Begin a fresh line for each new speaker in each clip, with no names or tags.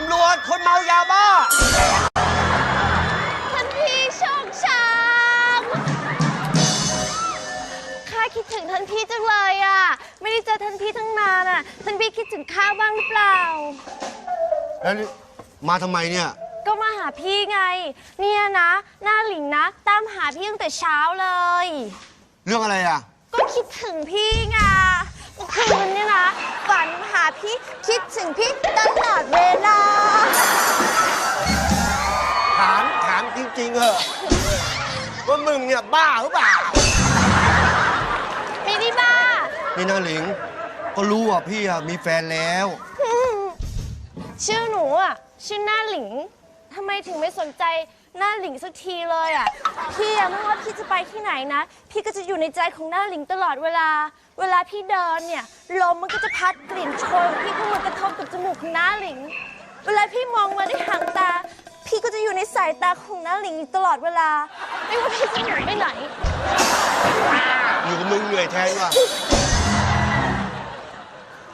ดคนเมายาบ้า
ท่านพี่โชคชังข้าคิดถึงท่านพี่จังเลยอะ ไม่ได้เจอท่านพี่ตั้งนานอะ ท่านพี่คิดถึงข้าบ้างหรือเปล่า
แล้วนี่มาทำไมเนี่ย
ก็มาหาพี่ไง เนี่ยนะ หน้าหลิงนะ ตามหาพี่ตั้งแต่เช้าเลย
เรื่องอะไรอะ
ก็คิดถึงพี่ไงเมื่อ คืนเนี่ยนะฝันหาพี่คิดถึงพี่ตลอดเวลา
ถามถามจริงๆเหอะว่ามึงเนี่ยบ้าหรือเปล่า
ไม่ได้บ้า
นี่นาหลิง ก็รู้ว่าพี่อะมีแฟนแล้ว
ชื่อหนูอะ ชื่อหน้าหลิงทำไมถึงไม่สนใจ หน้าหลิงสักทีเลยอะ พี่อะไม่ว่าพี่จะไปที่ไหนนะ พี่ก็จะอยู่ในใจของหน้าหลิงตลอดเวลา เวลาพี่เดินเนี่ยลมมันก็จะพัดกลิ่นโชยของพี่เข้ามากระทบกับจมูกของหน้าหลิง เวลาพี่มองมาด้วยหางตา พี่ก็จะอยู่ในสายตาของหน้าหลิงอยู่ตลอดเวลา ไม่ว่าพี่จะหนีไปไหน
อยู่กับมึงเหนื่อยแทนว่ะ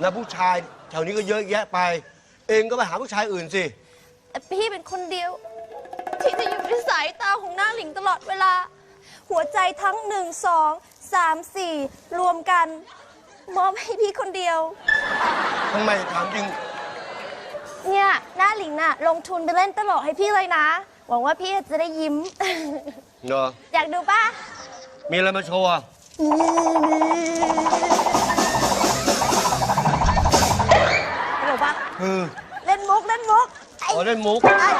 แล้วผู้ชายแถวนี้ก็เยอะแยะไป เองก็ไปหาผู้ชายอื่นสิ
แต่พี่เป็นคนเดียว อดเวลา หัวใจทั้งหนึ่งสองสามสี่รวมกัน มอบให้พี่คนเดียว
ทำไมถามจริง
เนี่ยหน้าหลิงน่ะ ลงทุนไปเล่นตลกให้พี่เลยนะ หวังว่าพี่จะได้ยิ้ม
เนอะ
อยากดูป่ะ
มีอะไรมาโชว์อะ
ดูป่ะ
คือ
เล่นมุก เล่นมุกไอ้
ขอเล่นมุก
ไอ้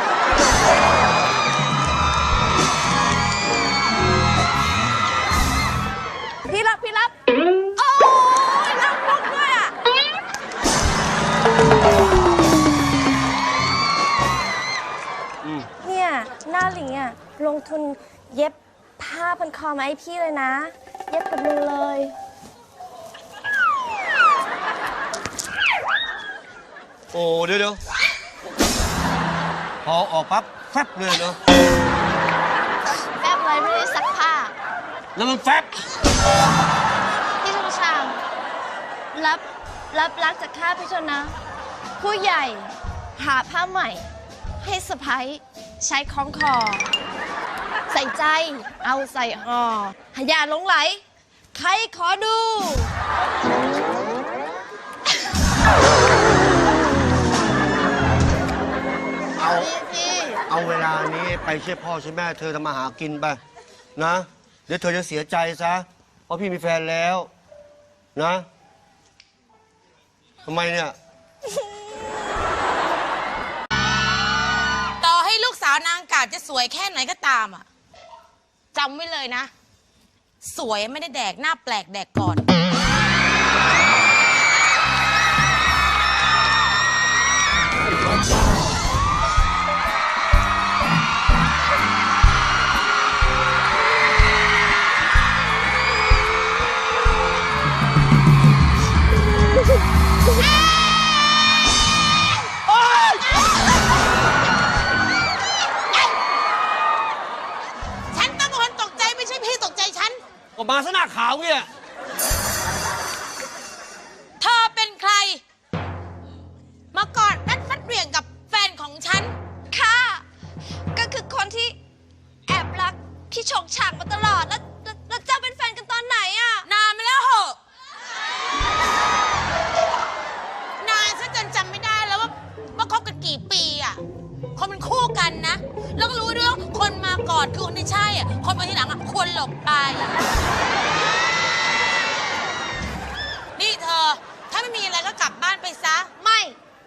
งทุนเย็บผ้าพันคอมาให้พี่เลยนะ เย็บกับมือเลย
โอ้เดี๋ยวเดี๋ยวพอออกปั๊บแฟบเลยเนาะ
แป๊บเลยไม่ได้ซักผ้า
แล้วมันแฟบ
พี่ชงชางรับรับรักจากข้าพี่ชนนะ ผู้ใหญ่หาผ้าใหม่ ให้สะพ้ยใช้คล้องคอใส่ใจ เอาใส่ห่ออย่าหลงไหล ใครขอดู
เอา
พี่
เอาเวลานี้ไปช่วยพ่อช่วยแม่เธอทำมาหากินไปนะ เดี๋ยวเธอจะเสียใจซะ เพราะพี่มีแฟนแล้วนะทำไมเนี่ย
ต่อให้ลูกสาวนางกาบจะสวยแค่ไหนก็ตามอะ จำไว้เลยนะ สวยไม่ได้แดกหน้าแปลกแดกก่อนฉัน ก็มา
สนาขาวเนี่ย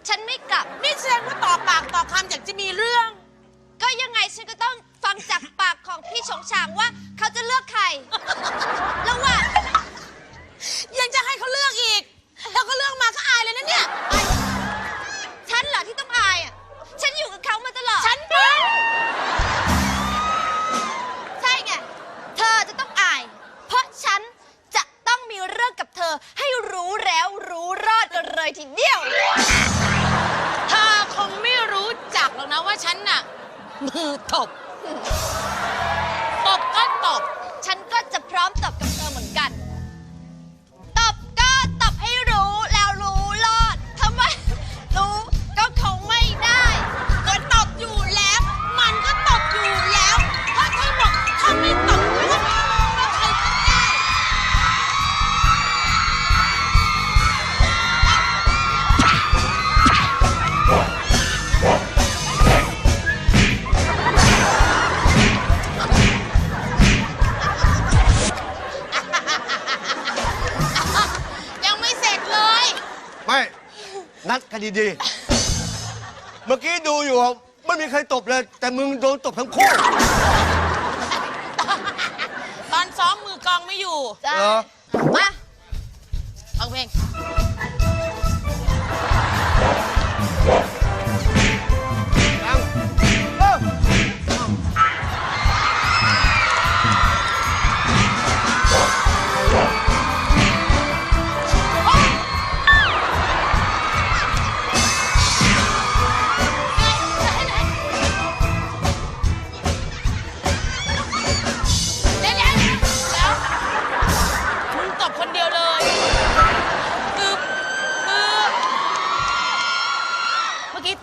ฉัน
ไม่
กลับ นี่แสดงว่าต่อปากต่อคำอยากจะมีเรื่อง
ก็ยังไงฉันก็ต้องฟังจากปากของพี่ชงชางว่าเขาจะเลือกใครระหว่าง
ยังจะให้เขาเลือกอีก แล้วก็เลือกมาก็อายเลยนะเนี่ย
ฉันเหรอที่ต้อง ดกันดี
ๆ เมื่อกี้ดูอยู่อะไม่มีใครตบเลย แต่มึงโดนตบทั้งคู่
ตอนซ้อมมือกลองไม่อยู่
จ้า
เหรอ
มา
ฟังเพลง
ยัง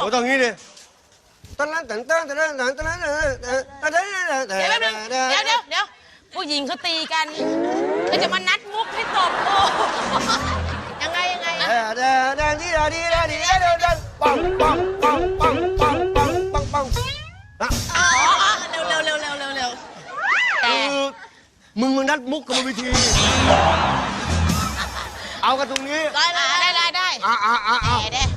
อ
กี้ต
โอ้
บ
ต้องงี้ดิตันตันตันตันตันตันตันตันตันตันตันตันตันตันตันตัน
เดี๋ยวแป๊บนึงเดี๋ยวเดี๋ยวเดี๋ยวผู้หญิงเขาตีกันก็จะมานัดมุกให้ตบโอ้
ยังไงยังไง
ปังปังปังปังปังปังปังปังปังนะ
อ๋อเร็วเร็วเร็วเร็วเร็วเร็วแต่
คือมึงมานัดมุกกันบนเวทีเอากันตรงนี้
ได้ได้ได้ได้
อะอะอะ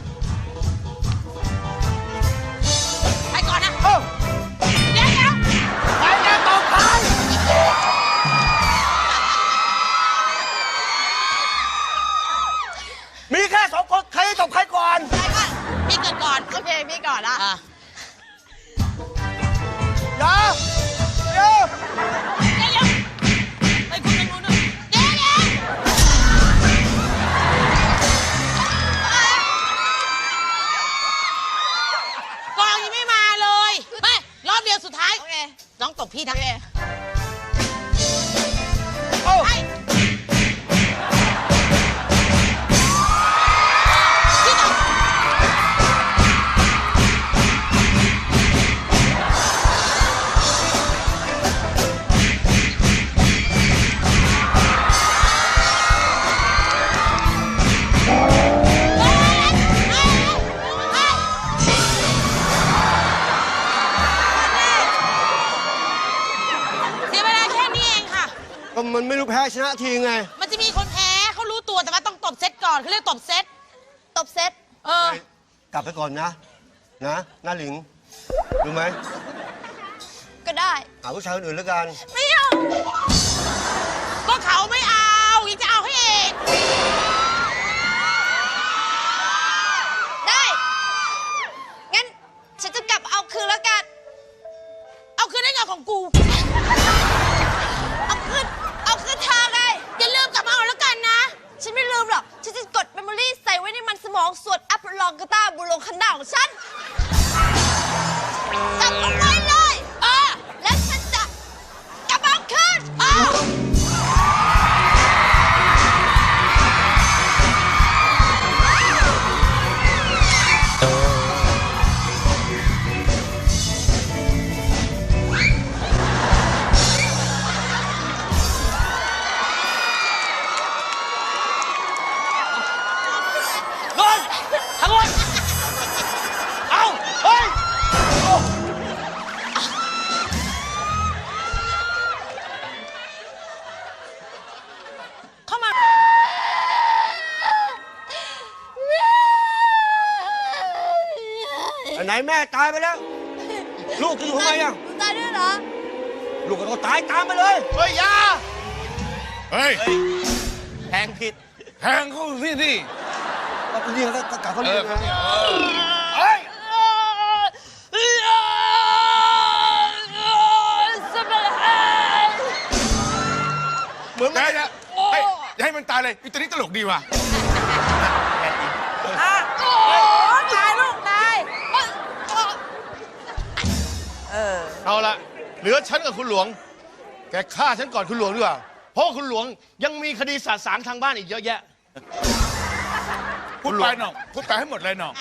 มัน
ไม่รู้แพ้
ชนะทีไง
มันจะมีคนแพ้เขารู้ตัวแต่ว่าต้องตบเซตก่อนเขาเรียกตบเซต
ตบเซต
เออ
กลับไปก่อนนะ นะหน้าหลิงรู้ไหม
ก็ได้
หาผู้ชายคนอื่นแล้วกัน
ไม่เอา
ก็เขาไม่เอา อั
พลองกตาบุลงคันดาของฉัน แม่
ตายไปแล้ว ลูกจะอยู่ทำไมอะ
หนูตายด้วยเหรอ
ลูกก็ต้องตายตามไปเลย
เฮ้ยอยาเฮ้ย
แทงผิด
แทงเขาสิสิ
ก็เรียกก็กลับเขา
เอ
เรีย
อก
นะ
เฮ้ย
เหมือน
ได้แล้วเฮ้ยอย่าให้มันตายเลยอีตัวนี้ตลกดีว่ะ
ตา
เอาละเหลือฉันกับคุณหลวง แกฆ่าฉันก่อนคุณหลวงดีกว่า เพราะคุณหลวงยังมีคดีสาสางทางบ้านอีกเยอะแยะ พูดไปหน่อง พูดไปให้หมดเลยหน่อง